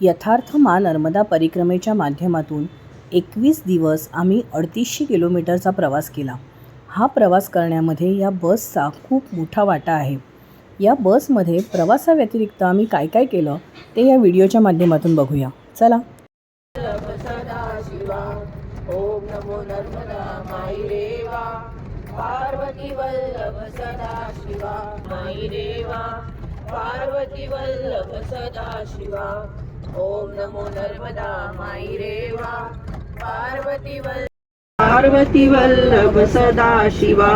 यथार्थ मा नर्मदा परिक्रमेच्या माध्यमातून एकवीस दिवस आम्ही अडतीसशे किलोमीटरचा प्रवास केला. हा प्रवास करण्यामध्ये या बसचा खूप मोठा वाटा आहे. या बसमध्ये प्रवासाव्यतिरिक्त आम्ही काय काय केलं ते या व्हिडिओच्या माध्यमातून बघूया. चला. नमो नर्मदा माई रेवा पार्वती वल्लभ सदाशिवा माई रेवा पार्वती वल्लभ ॐ नमो नर्मदा माई रेवा पार्वती वल्लभ पार्वती वल्लभ सदाशिवा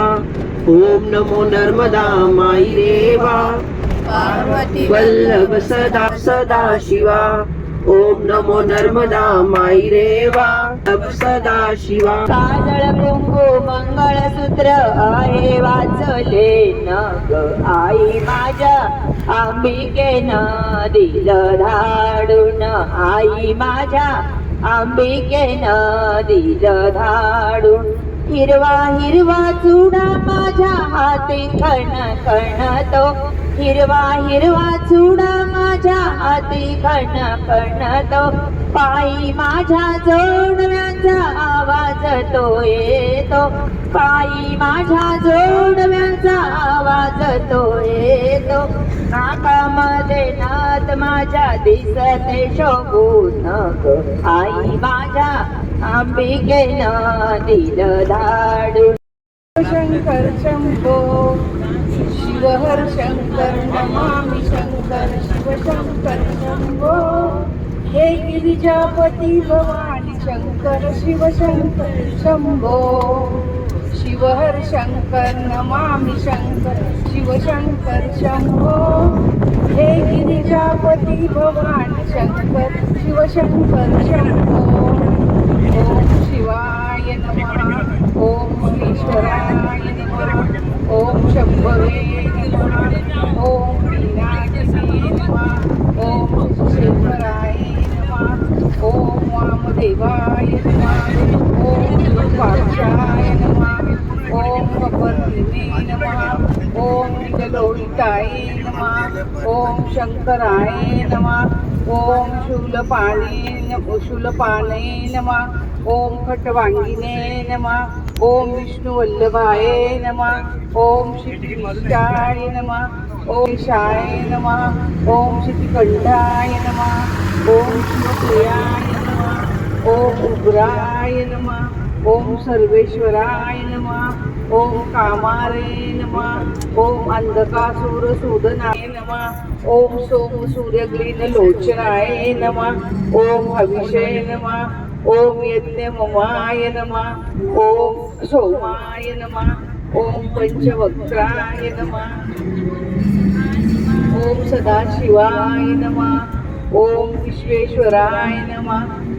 ॐ नमो नर्मदा माई रेवा पार्वती वल्लभ सदा सदाशिवा ओम नमो नर्मदा माई रेवा सदा शिवा. काजळ कुंकू मंगळसूत्र आहे वाचले न आई माझ्या अंबिकेनं दिलं धाडून. आई माझ्या अंबिकेनं दिलं धाडून. हिरवा हिरवा चुडा माझ्या हाती खण खण तो. हिरवा हिरवा चुडा माझ्या हाती खण खणतो पायी माझ्या जोडव्यांचा आवाज तो येतो. पायी माझ्या जोडव्यांचा आवाज तो येतो. नाकामध्ये नात माझ्या दिसते शोभून आई माझ्या आंबिकेनं दिलं धाडू शंकर शंभो शिवहर शंकर नमामि शंकर शिव शंकर शंभो हे गिरिजापती भवानी शंकर शिव शंकर शंभो। शिवहर शंकर नमामि शंकर शिव शंकर शंभो। हे गिरिजापती भवानी शंकर शिव शंकर शंभो। ओम शिवाय नमः ओम ईश्वराय नमः ओम शंभवे ओम मीनाक्षी नमः ओम शेखराय शंकराय नमः ओम शूलपाणे नम- शूलपाणे ओम खटवांगिने नमा ओम विष्णुवल्लभाय नमः ओम श्रीकृष्णाय नमः ओम शाय नमः ओम श्रीकंठाय नमः ओम शिवप्रियाय नम ओम उग्राय नमः ओम सर्वेश्वराय नमः ओम कामारे नमः ओम अंधकासुर सूदनाय नमः ओम सोम सूर्यग्लीन लोचनाय नमः ओम हविषय नमः ओम यज्ञमाय नम। ओम सोमाय नम। ओम पंचवक्त्राय नम। ओम सदाशिवाय नम। ओम विश्वेश्वराय नम।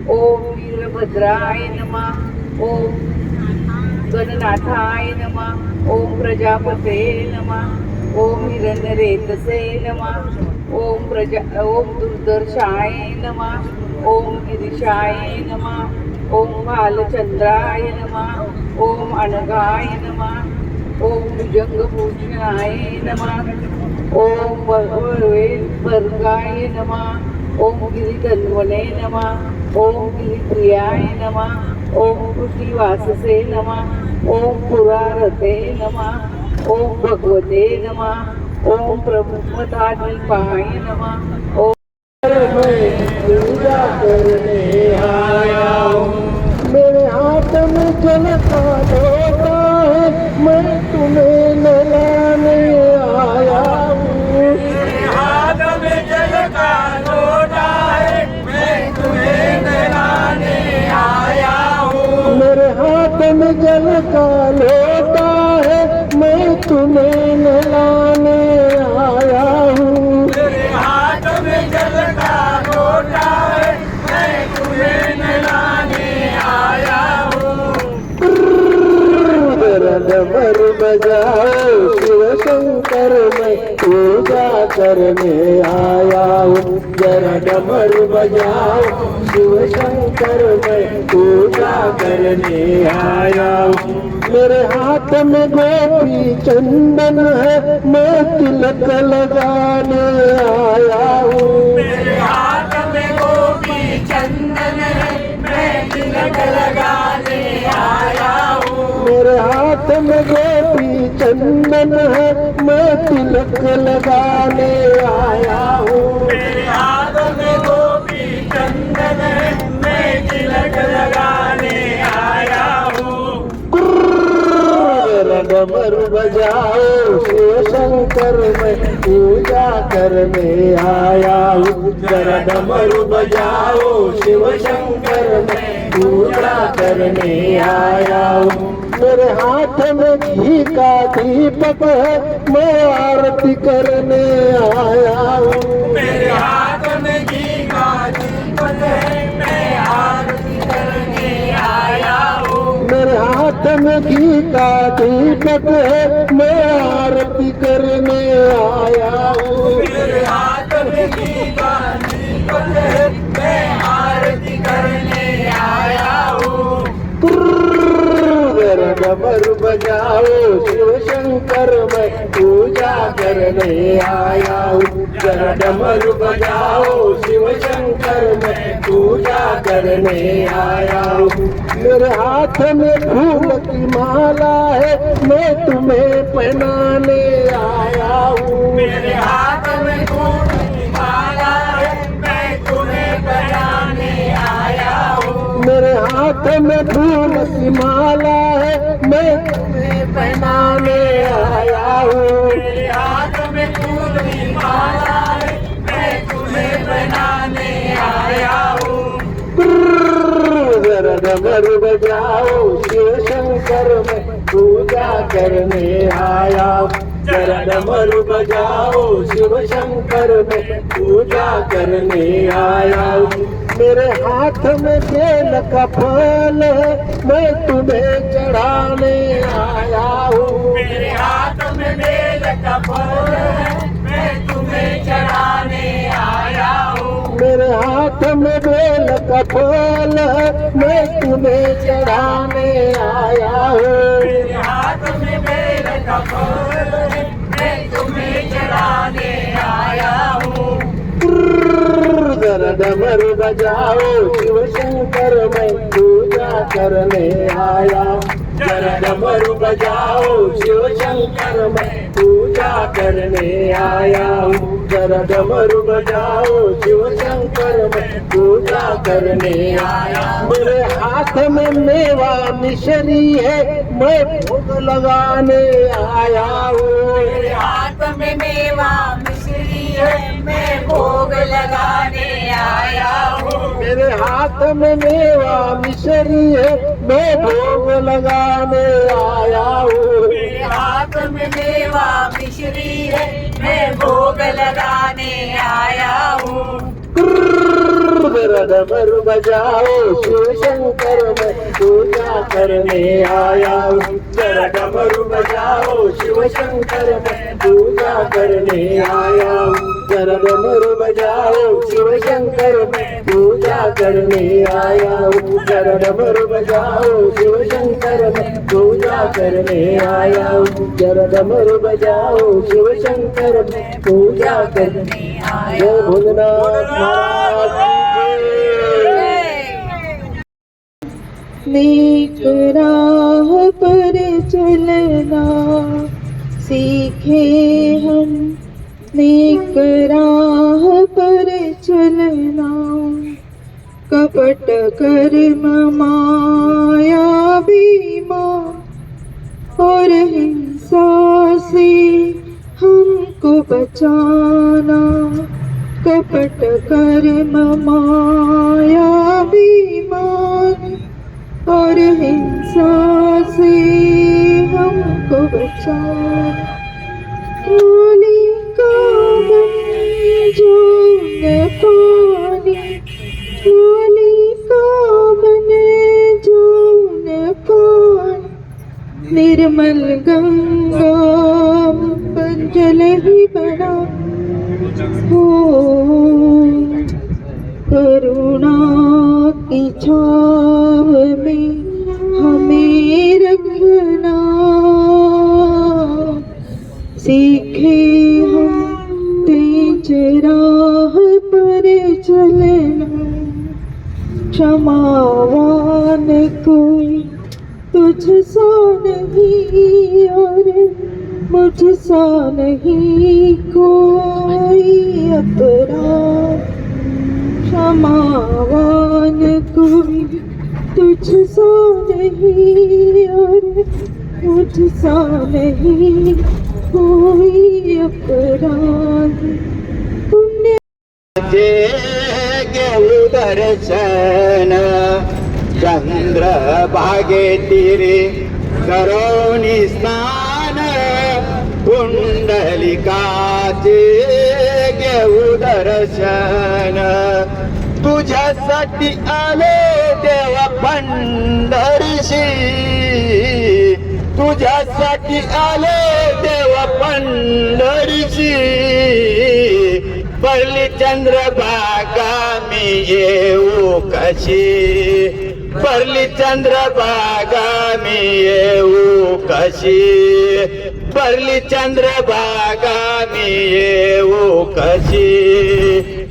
ओम वीरभद्राय नम। ओम गणनाथाय नम। ओम प्रजापते नम। ओम हिरण्यरेतसे नम। ओम प्रजा ओम दुर्दर्शाय नमः। ओम गिरीशाय नमः ओम बालचंद्राय नमः ओम अनगाय नम ओम भुजंगभूषणाय नमः ओम वरवे वर्गाय नमः ओम गिरिधन्वने नमः ओम गिरिप्रियाय नमः ओम कृतिवाससे नमः ओम पुरारते नमः ओम भगवते नमः ओम प्रभुमतादीपाय नमः ओम पूजा करने करने आया हूँ जरा डमर बजाओ शिव शंकर मैं पूजा करने आया हूँ मेरे हाथ में गोपी चंदन है मैं तिलक लगाने आया हूँ मेरे हाथ में गोपी चंदन है मैं तिलक लगाने आया हूँ। डमर बजाओ शिव शंकर मैं पूजा करने आया हूँ। जरा डमर बजाओ शिव शंकर मैं पूजा करने आया हूँ। मेरे हाथ में घी का दीपक है। मैं आरती करने आया हूँ। मेरे हाथ में घी का दीपक है। मैं आरती करने आया हूँ। मेरे हाथ में घी का दीपक है। मैं आरती करने आया हूँ। मेरे हाथ में घी का दीपक है। मैं आरती करने आया हूँ। जरा डमर बजाओ शिव शंकर मैं पूजा करने आया हूँ डमर बजाओ शिव शंकर मैं पूजा करने आया हूँ मेरे हाथ में फूल की माला है, मैं तुम्हें पहनाने आया हूँ मेरे हाथ में फूल की माला मेरे हाथ में फूल की माला है। मैं तुम्हें पहनाने आया हूँ। मेरे हाथ में फूल की माला है। मैं तुम्हें बनाने आया हूँ। जरा डमर बजाओ। शिव शंकर मैं पूजा करने आया हूँ। जरा डमर बजाओ शिव शंकर मैं पूजा करने आया हूँ मेरे हाथ में बेल का फल है मैं तुम्हें चढ़ाने आया हूँ मेरे हाथ में बेल का फल है मैं तुम्हें चढ़ाने आया हूँ मेरे हाथ में बेल का फल मैं तुम्हें चढ़ाने आया हूँ डमर बजाओ शिव शंकर मैं पूजा करने आया जर डमर बजाओ शिव शंकर मैं पूजा करने आया हूँ जरा डमर बजाओ शिव शंकर मैं पूजा करने आया। मेरे हाथ में मेवा मिश्री है मैं भोग लगाने आया हूँ। मेरे हाथ में मेवा मिश्री है मैं भोग लगाने आया हूँ। मेरे हाथ में मेवा मिश्री है मैं भोग लगाने आया हूँ। मेरे हाथ में मेवा मिश्री है मैं भोग लगाने आया हूँ मेरा बजाओ शिव शंकर मैं पूजा करने आया हूँ बजाओ शिव शंकर मैं पूजा करने आया हूँ बजाओ शिव शंकर मैं पूजा करने आया हूँ बजाओ शिव शंकर मैं पूजा करने आया हूँ बजाओ शिव शंकर मैं पूजा करने आया भोलेनाथ महाराज की जय। नेक राह पर चलना सीखे हम नेक राह पर चलना कपट कर्म माया बीमा और हिंसा से हमको बचाना। कपट कर्म माया बीमा और हिंसा से हमको बचाना होली का बन जो पानी होली का बने जो न पानी निर्मल गंगा पर जल ही बना। हो करुणा की छाव में हमें रखना। सीखे हम तेज राह पर चलना क्षमावान कोई तुझ सा नहीं और मुझसा नहीं। साठी आले देव पंढरीशी. तुझ्यासाठी आले देव पंढरीशी. पडली चंद्रभागा मी येऊ कशी? परली चंद्रभागा मी येऊ कशी? पडली चंद्रभागा मी येऊ कशी?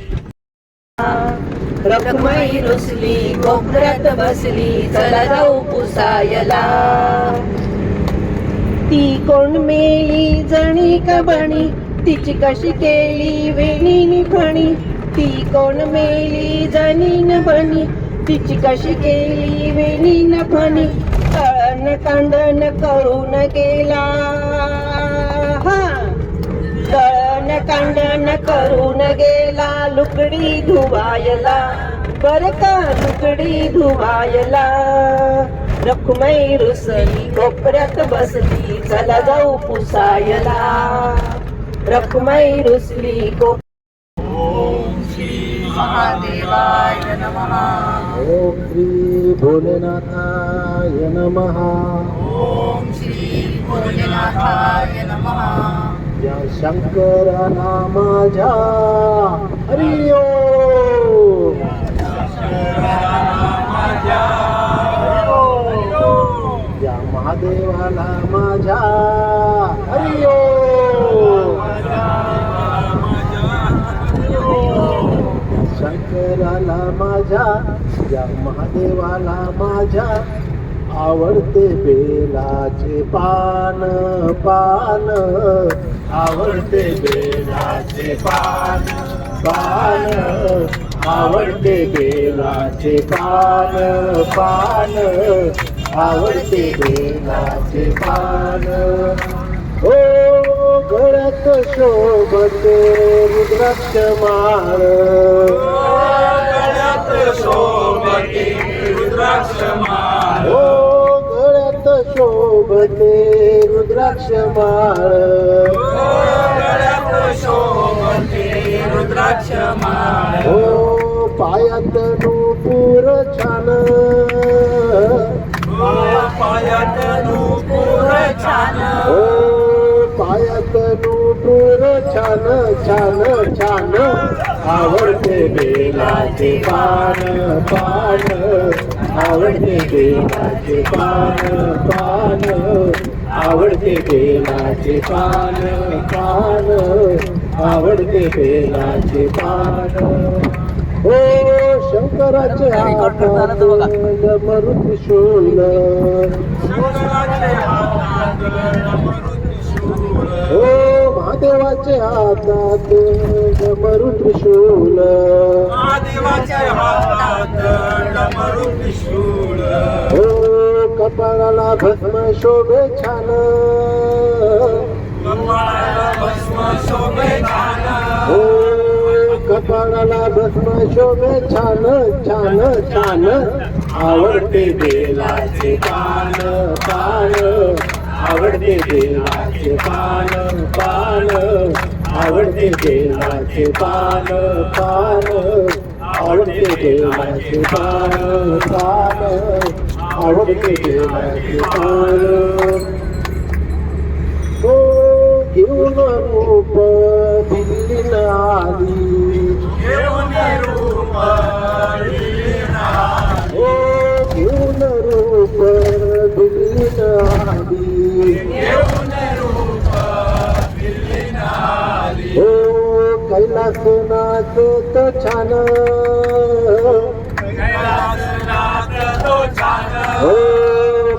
रखमाई रुसली कोपऱ्यात बसली चला जाऊ पुसायला. ती कोण मेली जणी कबणी बणी? तिची कशी केली वेणी फणी? ती कोण मेली जणी न बणी? तिची कशी केली वेणी न फणी? कळण कांडण करून गेला. हा. कळण कांडण करून गेला. लुकडी धुवायला. बर का लुकडी धुवायला? रखुमाई रुसली कोपऱ्यात बसली चला जाऊ पुसायला. रखुमाई रुसली कोप महादेवाय नमः. ओम श्री भोलेनाथाय नमः। ओम श्री भोलेनाथाय नमः. या शंकराना माझ्या हरिओ या महादेवाला माझ्या हरिओ शंकराला माझ्या या महादेवाला माझ्या आवडते बेलाचे पान पान. आवडते बेलाचे पान पान. आवडते बेलाचे पान पान. आवडते बेलाचे पान. हो, ओ गळ्यात शोभते रुद्राक्ष माळ. हो, ओ गळ्यात शोभते रुद्राक्ष माळ. ओ पायात नूपूर छान. ओ पायात नूपूर छान छान छान. आवडते बेलाचे पान पान. आवडते बेलाचे पान पान आवडते बेलाचे पान पान आवडते बेलाचे पान. ओ शंकराचे मरुत शूल महादेवाचे हातात डमरू त्रिशूल. ओ कपाळाला भस्म शोभे छान. ओ कपाळाला भस्म शोभे छान छान छान. आवडते बेलाचे पान पान आवडते बेलाचे पान पान. आवडते बेलाचे पान पान. आवडते बेलाचे पान पान. आवडते बेलाचे पान. ओ घेऊन रूप दिल्लीला आली ओ घेऊन रूप दिल्लीला आली हो कैलासनाथ तो छान. हो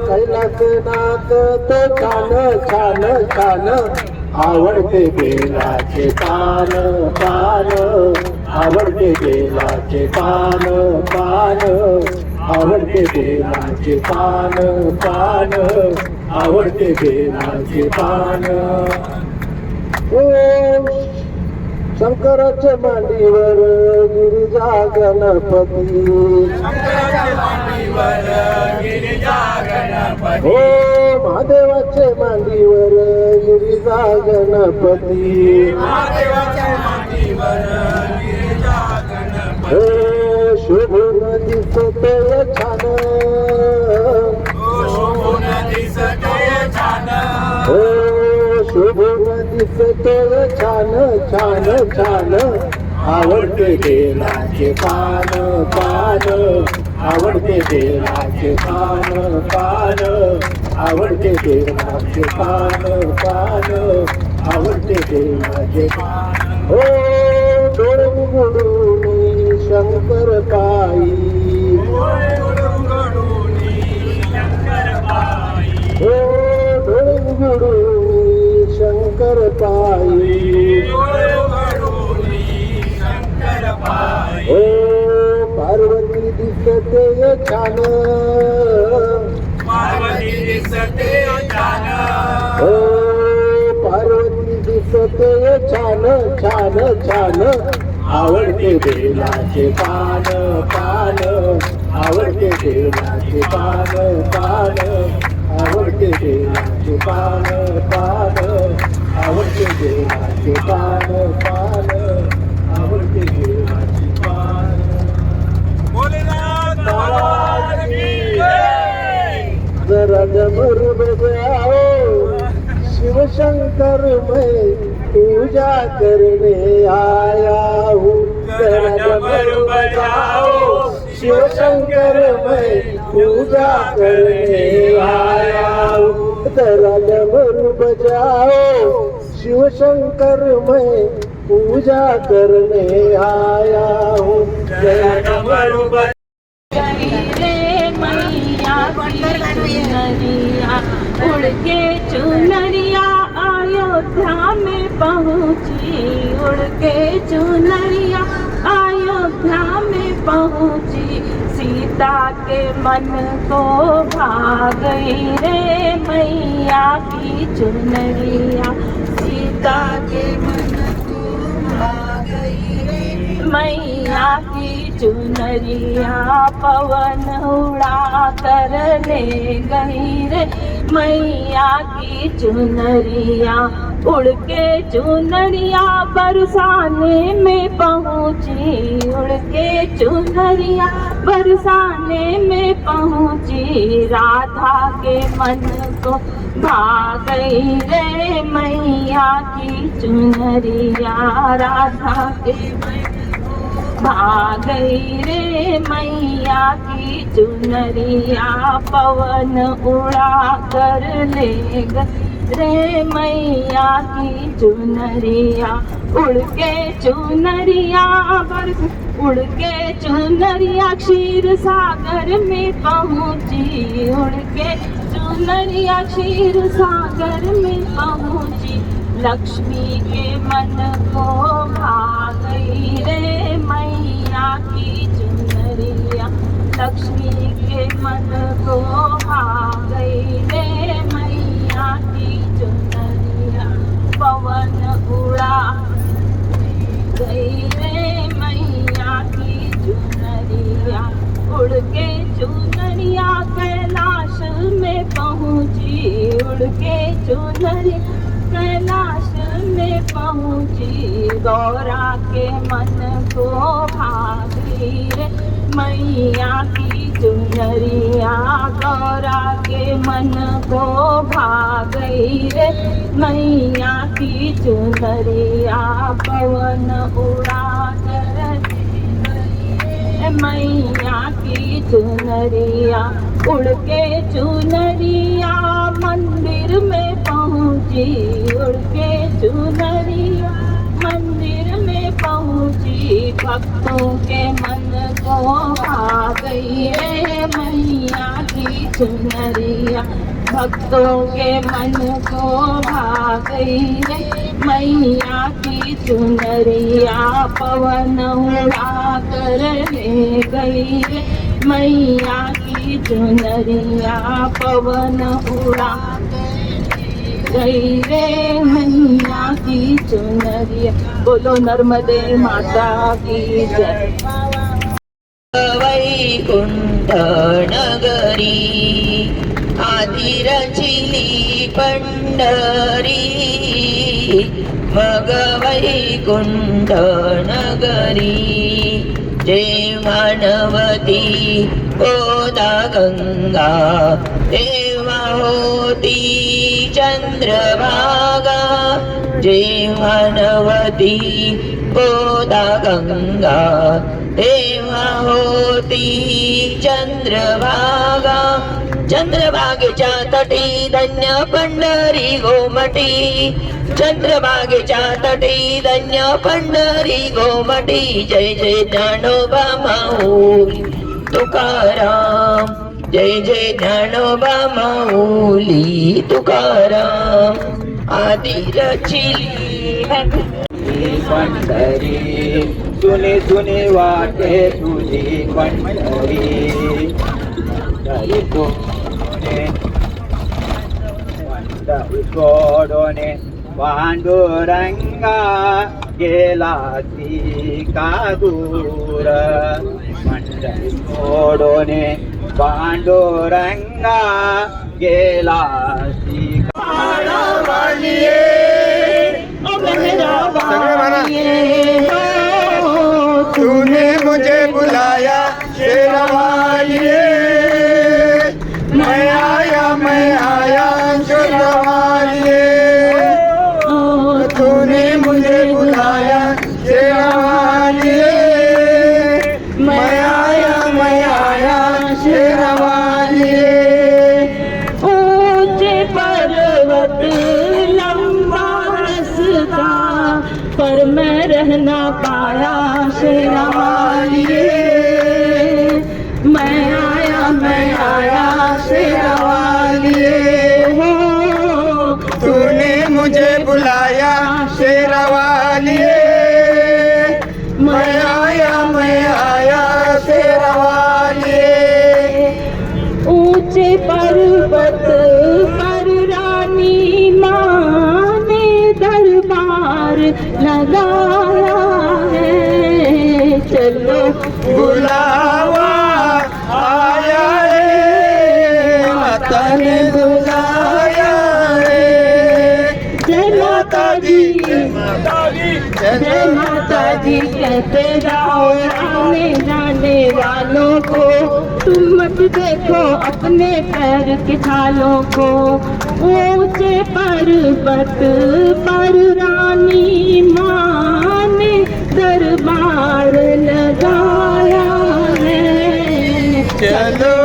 कैलासनाथ तो छान छान छान. आवडते बेलाचे पान पान. आवडते बेलाचे पान पान. आवडते बेलाचे पान पान. आवडते बेलाचे पान. ओ शंकराच्या मांडीवर गिरिजा गणपती हो महादेवाचे मांडीवर गिरिजा गणपती हे शोभून दिसतोय छान छान. हो शोभून दिसतोय छान छान छान आवडते देवाचे पान पान आवडते देवाचे पान पान आवडते देवाचे पान पान आवडते देवाचे पान. छान छान छान आवडते बेलाचे पान पान. आवडते बेलाचे पान पान. आवडते बेलाचे पान पान. आवडते बेलाचे पान पान. आवडते बेलाचे पान. जरा डमर बजाओ शिव शंकर मैं पूजा करने आया हूँ। जरा डमर बजाओ शिव शंकर मैं पूजा करने आया हूँ। जरा डमर बजाओ शिव शंकर मैं पूजा करने आया हूँ। जरा डमरू के चुनरिया अयोध्या में पहुँची। सीता के मन को भा गई रे मैया की चुनरिया सीता के मन को भा गई रे मैया की चुनरिया पवन उड़ा कर ले गई रे मैया की चुनरिया उड़ के चुनरिया बरसाने में पहुँची। उड़ के चुनरिया बरसाने में पहुँची। राधा के मन को भाग गई रे मैया की चुनरिया। राधा के भाग गई रे मैया की चुनरिया। पवन उड़ा कर ले गई। रे मैया की चुनरिया उड़ के चुनरिया, बरस उड़ के चुनरिया, क्षीर सागर में पहुँची उड़ के चुनरिया, क्षीर सागर में पहुँची। लक्ष्मी के मन को भा गई रे मैया की चुनरिया, लक्ष्मी के मन को भा गई रे मैया की चुनरिया पवन उड़ा गई रे मैया की चुनरिया उड़ के चुनरिया कैलाश में पहुँची उड़ के चुनरिया कैलाश में पहुँची गौरा के मन को भागी रे मैया की चुनरिया गौरा के मन को भागई रे। मैया की चुनरिया पवन उड़ा कर मैया की चुनरिया उड़ के चुनरिया मंदिर में पहुँची। उड़ के चुनरिया मंदिर भक्तों के मन को आ गई रे मैया की चुनरिया। भक्तों के मन को भा गई रे मैया की चुनरिया। पवन उड़ा कर ले गई रे मैया की चुनरिया। पवन उड़ा गई रे मैया की चुनरिया। बोलो नर्मदे माता की जय। वैकुंठ नगरी आदिरचिली पंढरी मग वैकुण्ठ नगरी जय मानवती गोदा गंगा देवा होती चंद्रभागा जीवनवती मानवती गोदा गंगा तेव्हा होती चंद्रभागा. चंद्रभागेच्या तटी धन्य पंढरी गोमटी. चंद्रभागेच्या तटी धन्य पंढरी गोमटी. जय जय ज्ञानोबा माऊली तुकाराम. जय जय ज्ञानोबा माऊली तुकाराम. पंढरी जुने सुने वाटे तुझी पंढरी पंढरी सोडोने पांडुरंगा गेला ती का दूर पंढरी सोडोने पांडुरंगा गेला तूने मुझे बुलाया शेरवालिए पर मैं रहना पाया शेरा वालिए मैं आया मैं आया शेरा वालिए तूने मुझे बुलाया शेरवा जय कहते जाओ आने जाने वालों को? तुम मत देखो अपने पैर के छालों को। ऊंचे पर्वत पर रानी माँ ने दरबार लगाया है। चलो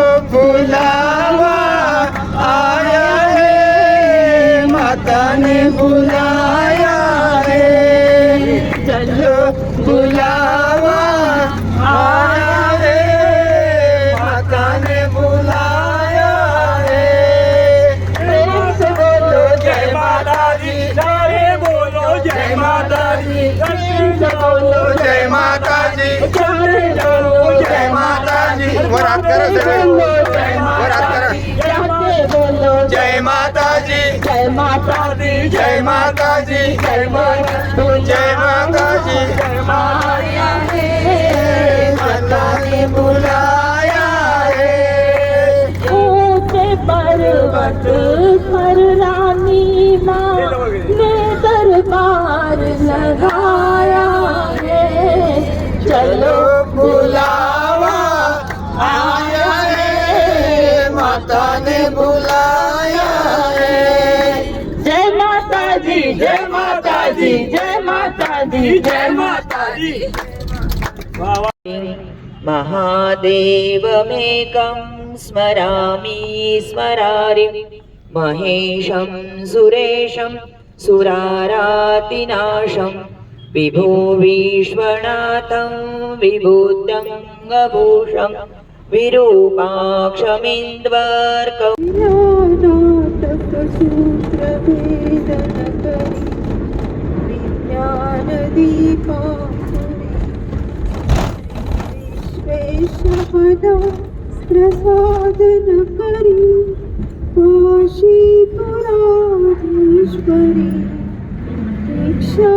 जय माता दी जय बोलो जय माता दी वर हात करा सगळे वर हात करा. जय बोलो जय माता जी जय माता दी जय माता जी जय माता जय माता जी आया माता ने बुलाया ऊंचे पर्वत महादेवमेकं स्मरामि स्मरारिं। महेशं सुरेशं सुरारातिनाशं। विभो विश्वनाथं विभूतं गभूषं विरूपाक्षमिन्द्वर्कौ विनोदो सूत्रभेदन करी विश्वेशपदा प्रसादन करी काशीपुराधीश्वरी दीक्षा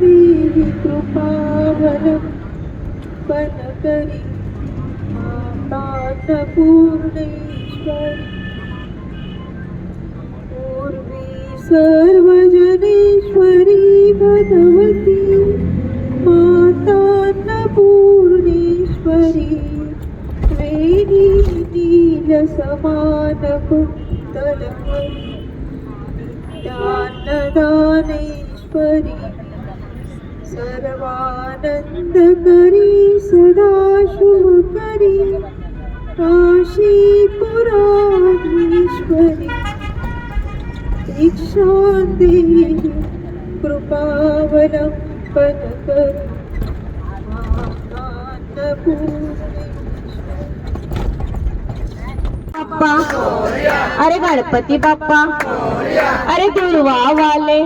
देवी कृपावलंबन करी माता पूर्णेश्वरी। सर्वजनेश्वरी भगवती माता पूर्णेश्वरी वेणी नील दानेश्वरी कुंतलमयी सदाशुभकरी काशी शान्ति कृपावलम्बन बाप्पा अरे गणपती बाप्पा अरे दुर्वा वाले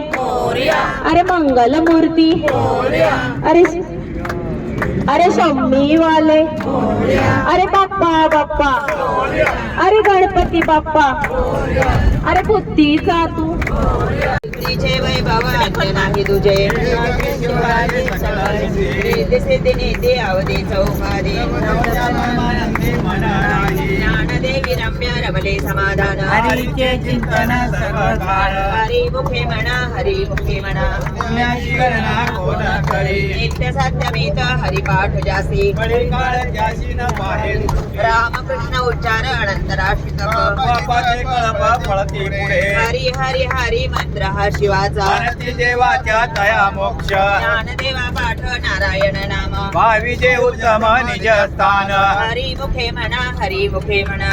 अरे मंगल मूर्ती अरे अरे शम्मी वाले अरे बाप्पा बाप्पा अरे गणपती बाप्पा अरे बुद्धीचा तू. तुझे वैभव नाही तुझे दिसे दिने दे अवधे चौकादे ज्ञानदेवी रम्य रमले समाधान। हरीचे चिंतन सर्वकाळ हरी मुखे म्हणा हरी मुखे म्हणा पुण्याची गणना कोण करी। नित्य सत्यमेत हरिपाठ जासी। बळे काळ ज्याशी न पाहे रामकृष्ण उच्चार अनंतराश्रित पापाचे कळप फळती पुढे। हरी हरी हरी मंत्र हा शिवाचा। भारती देवाच्या तया मोक्ष। ज्ञानदेवा पाठ नारायण नाम। भावीचे उत्तम निज स्थान। हरी मुखे म्हणा हरी मुखे म्हणा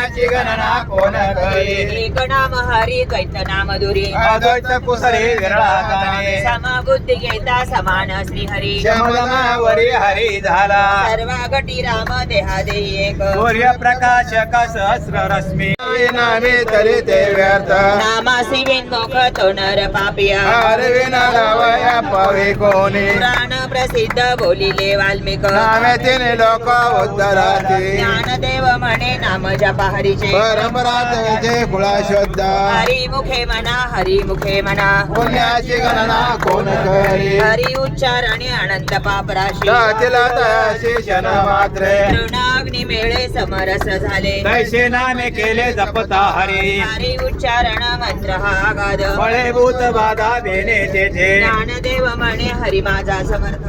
पुण्याची गणना कोण करी एक नाम हरी द्वैत नाम दुरी अद्वैत कुसरी विरळा गाणे समबुद्धी घेता समान श्री हरी शमदमावरी हरी झाला सर्वागटी राम देहा देही एक सूर्य प्रकाशक सहस्र रश्मी नामे तरी ते व्यर्थ नामासी विन्मुख तो नर पापिया हरविना लावया पवे कोणी पुराण प्रसिद्ध बोलिले वाल्मिक नामे तिने लोक उद्धराती ज्ञानदेव म्हणे नाम जपा हरीचे परंपराचे कुळा शोध हरी मुखे म्हणा हरी मुखे म्हणा पुण्याची गणना कोण करी? हरी उच्चारणे अनंत पापराशी. तिला तयाशी क्षण मात्रे. तृणाग्नी मेळे समरस झाले. तैसे नामे केले जपता हरी. हरी उच्चारण मंत्र हा आगाध फळे भूत बाधा बेने तेथे ज्ञानदेव म्हणे हरी माझा समर्थ.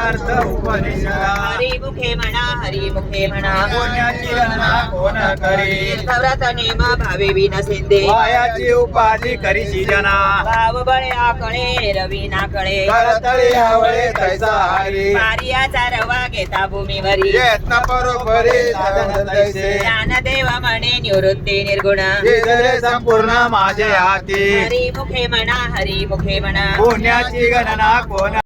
अर्थ उपनिषदा. हरी मुखे म्हणा हरी मुखे म्हणा पुण्याची गणना कोण करी तीर्थव्रत नेम भावे विनसिंदे वायाची उपाधी करीशी जना. भाव बळे आकळे रवी नाकळे करतळी आवळे तैसा हरी. मारियाचा रवा घेता भूमीवरी. यत्न परोपरी साधन तैसे. ज्ञानदेव म्हणे निवृत्ती निर्गुण. संपूर्ण माझे हाती. हरी मुखे म्हणा हरी मुखे म्हणा. पुण्याची गणना कोण